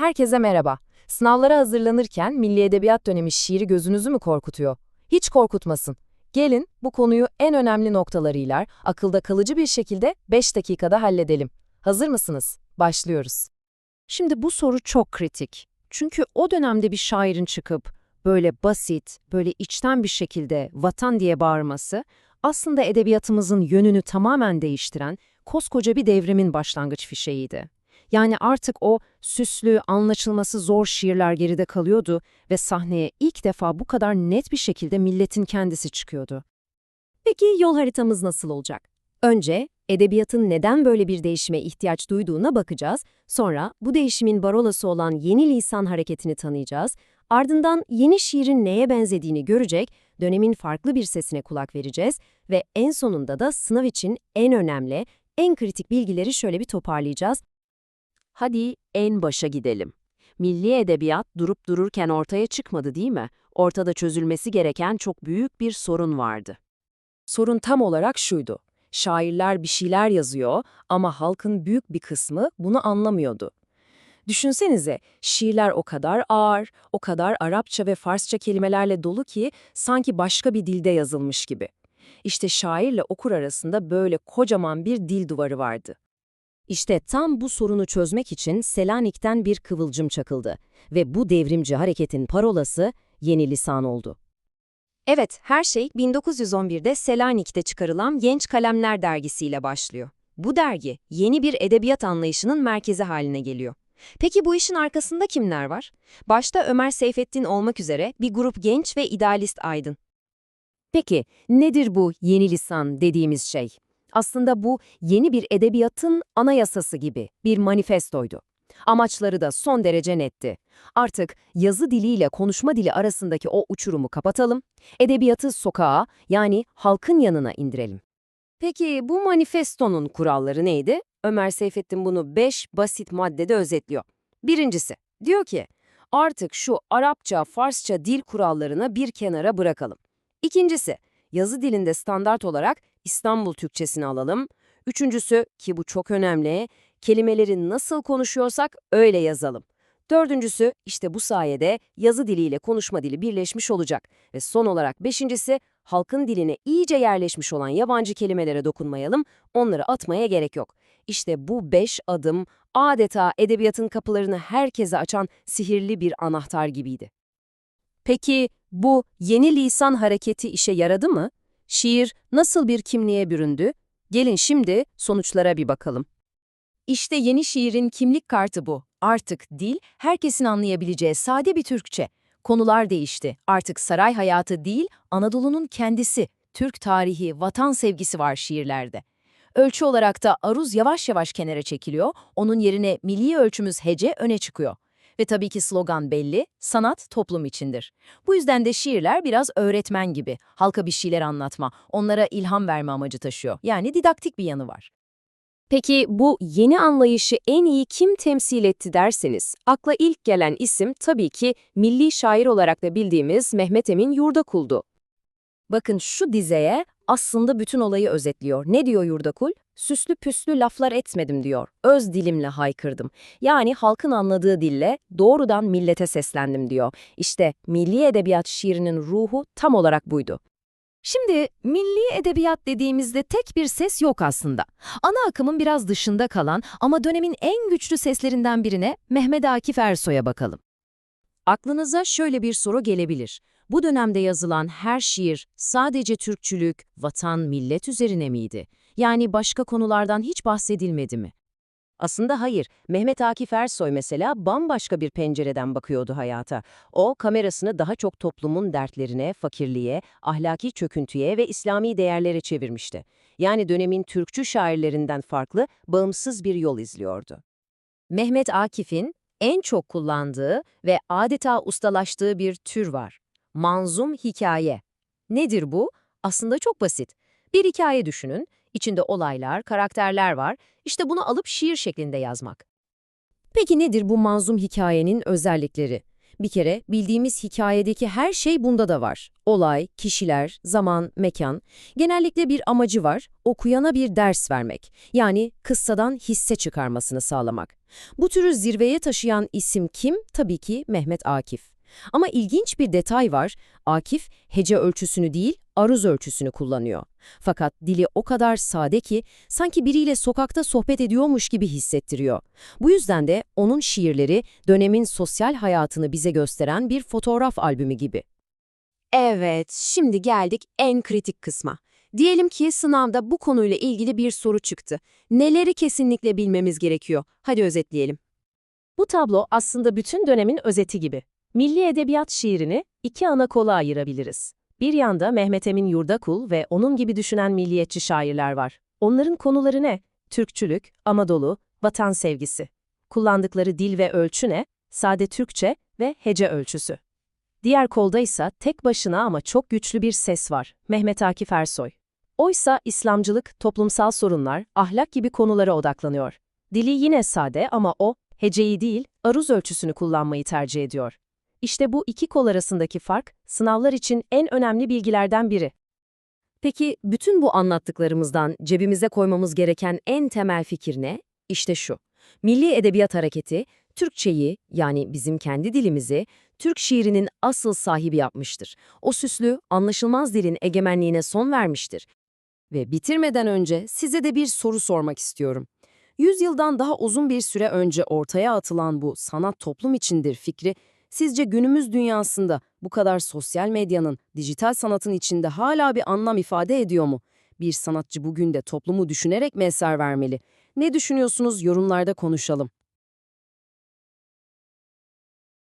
Herkese merhaba. Sınavlara hazırlanırken Milli Edebiyat dönemi şiiri gözünüzü mü korkutuyor? Hiç korkutmasın. Gelin bu konuyu en önemli noktalarıyla akılda kalıcı bir şekilde 5 dakikada halledelim. Hazır mısınız? Başlıyoruz. Şimdi bu soru çok kritik. Çünkü o dönemde bir şairin çıkıp böyle basit, böyle içten bir şekilde vatan diye bağırması aslında edebiyatımızın yönünü tamamen değiştiren koskoca bir devrimin başlangıç fişeğiydi. Yani artık o süslü, anlaşılması zor şiirler geride kalıyordu ve sahneye ilk defa bu kadar net bir şekilde milletin kendisi çıkıyordu. Peki yol haritamız nasıl olacak? Önce edebiyatın neden böyle bir değişime ihtiyaç duyduğuna bakacağız. Sonra bu değişimin barolası olan yeni lisan hareketini tanıyacağız. Ardından yeni şiirin neye benzediğini görecek, dönemin farklı bir sesine kulak vereceğiz ve en sonunda da sınav için en önemli, en kritik bilgileri şöyle bir toparlayacağız. Hadi en başa gidelim. Milli edebiyat durup dururken ortaya çıkmadı değil mi? Ortada çözülmesi gereken çok büyük bir sorun vardı. Sorun tam olarak şuydu. Şairler bir şeyler yazıyor ama halkın büyük bir kısmı bunu anlamıyordu. Düşünsenize, şiirler o kadar ağır, o kadar Arapça ve Farsça kelimelerle dolu ki sanki başka bir dilde yazılmış gibi. İşte şairle okur arasında böyle kocaman bir dil duvarı vardı. İşte tam bu sorunu çözmek için Selanik'ten bir kıvılcım çakıldı ve bu devrimci hareketin parolası yeni lisan oldu. Evet, her şey 1911'de Selanik'te çıkarılan Genç Kalemler dergisiyle başlıyor. Bu dergi yeni bir edebiyat anlayışının merkezi haline geliyor. Peki bu işin arkasında kimler var? Başta Ömer Seyfettin olmak üzere bir grup genç ve idealist aydın. Peki nedir bu yeni lisan dediğimiz şey? Aslında bu yeni bir edebiyatın anayasası gibi bir manifestoydu. Amaçları da son derece netti. Artık yazı diliyle konuşma dili arasındaki o uçurumu kapatalım, edebiyatı sokağa yani halkın yanına indirelim. Peki bu manifestonun kuralları neydi? Ömer Seyfettin bunu beş basit maddede özetliyor. Birincisi, diyor ki, artık şu Arapça, Farsça dil kurallarını bir kenara bırakalım. İkincisi, yazı dilinde standart olarak İstanbul Türkçesini alalım. Üçüncüsü, ki bu çok önemli, kelimeleri nasıl konuşuyorsak öyle yazalım. Dördüncüsü, işte bu sayede yazı diliyle konuşma dili birleşmiş olacak. Ve son olarak beşincisi, halkın diline iyice yerleşmiş olan yabancı kelimelere dokunmayalım, onları atmaya gerek yok. İşte bu beş adım adeta edebiyatın kapılarını herkese açan sihirli bir anahtar gibiydi. Peki bu yeni lisan hareketi işe yaradı mı? Şiir nasıl bir kimliğe büründü? Gelin şimdi sonuçlara bir bakalım. İşte yeni şiirin kimlik kartı bu. Artık dil, herkesin anlayabileceği sade bir Türkçe. Konular değişti. Artık saray hayatı değil, Anadolu'nun kendisi, Türk tarihi, vatan sevgisi var şiirlerde. Ölçü olarak da aruz yavaş yavaş kenara çekiliyor, onun yerine milli ölçümüz hece öne çıkıyor. Ve tabii ki slogan belli, sanat toplum içindir. Bu yüzden de şiirler biraz öğretmen gibi, halka bir şeyler anlatma, onlara ilham verme amacı taşıyor. Yani didaktik bir yanı var. Peki bu yeni anlayışı en iyi kim temsil etti derseniz, akla ilk gelen isim tabii ki milli şair olarak da bildiğimiz Mehmet Emin Yurdakul'du. Bakın şu dizeye aslında bütün olayı özetliyor. Ne diyor Yurdakul? Süslü püslü laflar etmedim diyor. Öz dilimle haykırdım. Yani halkın anladığı dille doğrudan millete seslendim diyor. İşte milli edebiyat şiirinin ruhu tam olarak buydu. Şimdi milli edebiyat dediğimizde tek bir ses yok aslında. Ana akımın biraz dışında kalan ama dönemin en güçlü seslerinden birine Mehmet Akif Ersoy'a bakalım. Aklınıza şöyle bir soru gelebilir. Bu dönemde yazılan her şiir sadece Türkçülük, vatan, millet üzerine miydi? Yani başka konulardan hiç bahsedilmedi mi? Aslında hayır. Mehmet Akif Ersoy mesela bambaşka bir pencereden bakıyordu hayata. O kamerasını daha çok toplumun dertlerine, fakirliğe, ahlaki çöküntüye ve İslami değerlere çevirmişti. Yani dönemin Türkçü şairlerinden farklı, bağımsız bir yol izliyordu. Mehmet Akif'in en çok kullandığı ve adeta ustalaştığı bir tür var. Manzum hikaye. Nedir bu? Aslında çok basit. Bir hikaye düşünün, içinde olaylar, karakterler var, işte bunu alıp şiir şeklinde yazmak. Peki nedir bu manzum hikayenin özellikleri? Bir kere bildiğimiz hikayedeki her şey bunda da var. Olay, kişiler, zaman, mekan. Genellikle bir amacı var, okuyana bir ders vermek. Yani kıssadan hisse çıkarmasını sağlamak. Bu türü zirveye taşıyan isim kim? Tabii ki Mehmet Akif. Ama ilginç bir detay var. Akif hece ölçüsünü değil, aruz ölçüsünü kullanıyor. Fakat dili o kadar sade ki sanki biriyle sokakta sohbet ediyormuş gibi hissettiriyor. Bu yüzden de onun şiirleri dönemin sosyal hayatını bize gösteren bir fotoğraf albümü gibi. Evet, şimdi geldik en kritik kısma. Diyelim ki sınavda bu konuyla ilgili bir soru çıktı. Neleri kesinlikle bilmemiz gerekiyor? Hadi özetleyelim. Bu tablo aslında bütün dönemin özeti gibi. Milli edebiyat şiirini iki ana kola ayırabiliriz. Bir yanda Mehmet Emin Yurdakul ve onun gibi düşünen milliyetçi şairler var. Onların konuları ne? Türkçülük, Anadolu, vatan sevgisi. Kullandıkları dil ve ölçü ne? Sade Türkçe ve hece ölçüsü. Diğer kolda ise tek başına ama çok güçlü bir ses var. Mehmet Akif Ersoy. Oysa İslamcılık, toplumsal sorunlar, ahlak gibi konulara odaklanıyor. Dili yine sade ama o, heceyi değil, aruz ölçüsünü kullanmayı tercih ediyor. İşte bu iki kol arasındaki fark, sınavlar için en önemli bilgilerden biri. Peki bütün bu anlattıklarımızdan cebimize koymamız gereken en temel fikir ne? İşte şu. Milli Edebiyat Hareketi, Türkçeyi yani bizim kendi dilimizi, Türk şiirinin asıl sahibi yapmıştır. O süslü, anlaşılmaz dilin egemenliğine son vermiştir. Ve bitirmeden önce size de bir soru sormak istiyorum. Yüzyıldan daha uzun bir süre önce ortaya atılan bu sanat toplum içindir fikri, sizce günümüz dünyasında bu kadar sosyal medyanın, dijital sanatın içinde hala bir anlam ifade ediyor mu? Bir sanatçı bugün de toplumu düşünerek mi eser vermeli? Ne düşünüyorsunuz yorumlarda konuşalım.